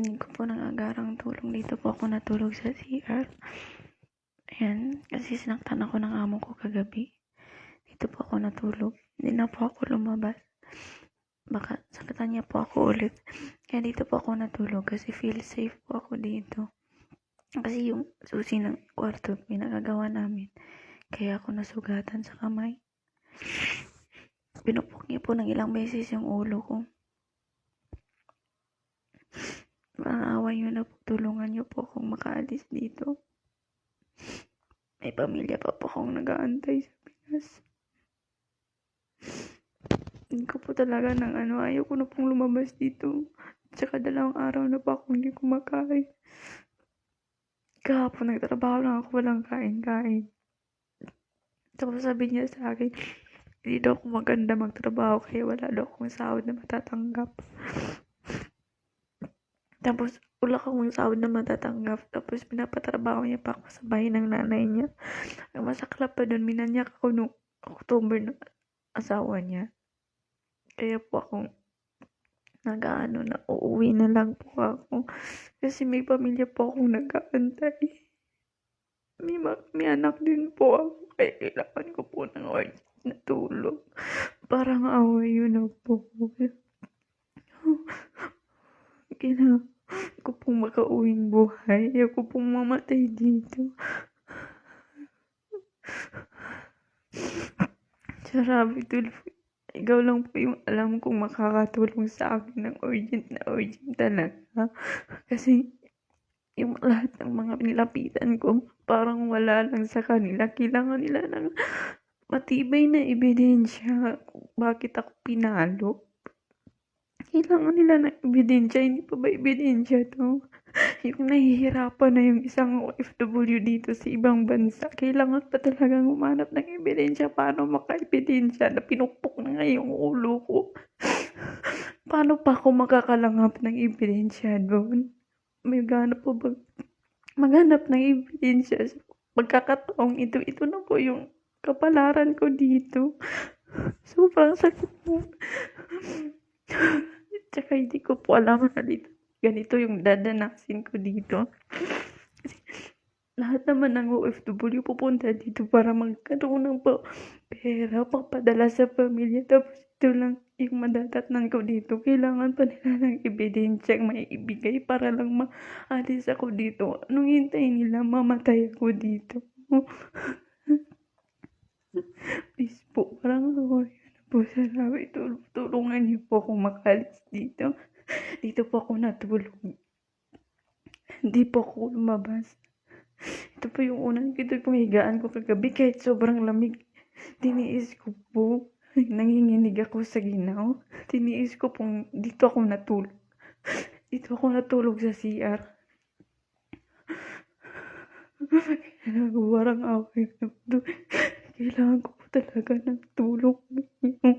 Hindi ko po nangagarang tulong. Dito po ako natulog sa CR. Ayan, kasi sinaktan ako ng amo ko kagabi. Dito po ako natulog. Hindi na po ako lumabas. Baka sakatan niya po ako ulit. Kaya dito po ako natulog kasi feel safe po ako dito. Kasi yung susi ng kwarto, pinagagawa namin. Kaya ako nasugatan sa kamay. Pinupok niya po ng ilang beses yung ulo ko. Maawa niyo na po, tulungan niyo po akong makaalis dito. May pamilya pa po akong nag-aantay sa Pinas. Hindi ko po talaga ng ano, ayaw ko na pong lumabas dito. Tsaka dalawang araw na pa ako hindi kumakain. Kahapon nagtrabaho lang ako, walang kain-kain. Tapos sabi niya sa akin, hindi daw ako maganda magtrabaho kaya wala daw akong sahod na matatanggap. Tapos wala akong sahod na matatanggap. Tapos pinapatrabaho niya pa ako sa bahay ng nanay niya. Ang masaklap pa doon, minanyak ako nung October ng asawa niya. Kaya po ako nag-ano na uuwi na lang po ako. Kasi may pamilya po akong nag-aantay. May, ma- may anak din po ako. Kaya kailangan ko po ng urgent na tulong. Parang away yun na po. Kailangan ko pong makauwing buhay. Ayaw ko pong mamatay dito. Sarabi tulfo. Ikaw lang po yung alam kong makakatulong sa akin ng urgent na urgent talaga. Kasi yung lahat ng mga nilapitan ko, parang wala lang sa kanila. Kailangan nila ng matibay na ebidensya bakit ako pinalo. Kailangan nila ng ebidensya. Hindi pa ba ebidensya to? Yung nahihirapan na yung isang OFW dito sa ibang bansa. Kailangan pa talagang umanap ng ebidensya. Paano maka-ebidensya na pinukpok na nga yung ulo ko? Paano pa ako makakalanghap ng ebidensya doon? May ganap po ba? Maghanap ng ebidensya sa pagkakataong ito. Ito na po yung kapalaran ko dito. Sobrang sakit po. Tsaka hindi ko po alam na dito. Ganito yung dadanasin ko dito. Kasi lahat naman ng OFW pupunta dito para magkaroon ng pa pera, pagpadala sa pamilya. Tapos ito lang yung madadatnan ko dito. Kailangan pa nila ng ebidensya may ibigay para lang maalis ako dito. Anong hintayin nila? Mamatay ako dito. Please po, parang ako po salamat. Tul- tulungan niyo po akong makalis dito. Dito po ako natulog. Hindi po ako lumabas. Ito po yung unang ito po higaan ko kagabi kahit sobrang lamig. Tiniis ko po. Nanginginig ako sa ginaw. Tiniis ko pong dito ako natulog. Dito ako natulog sa CR. Parang away na. Kailangan ko talaga ng tulong.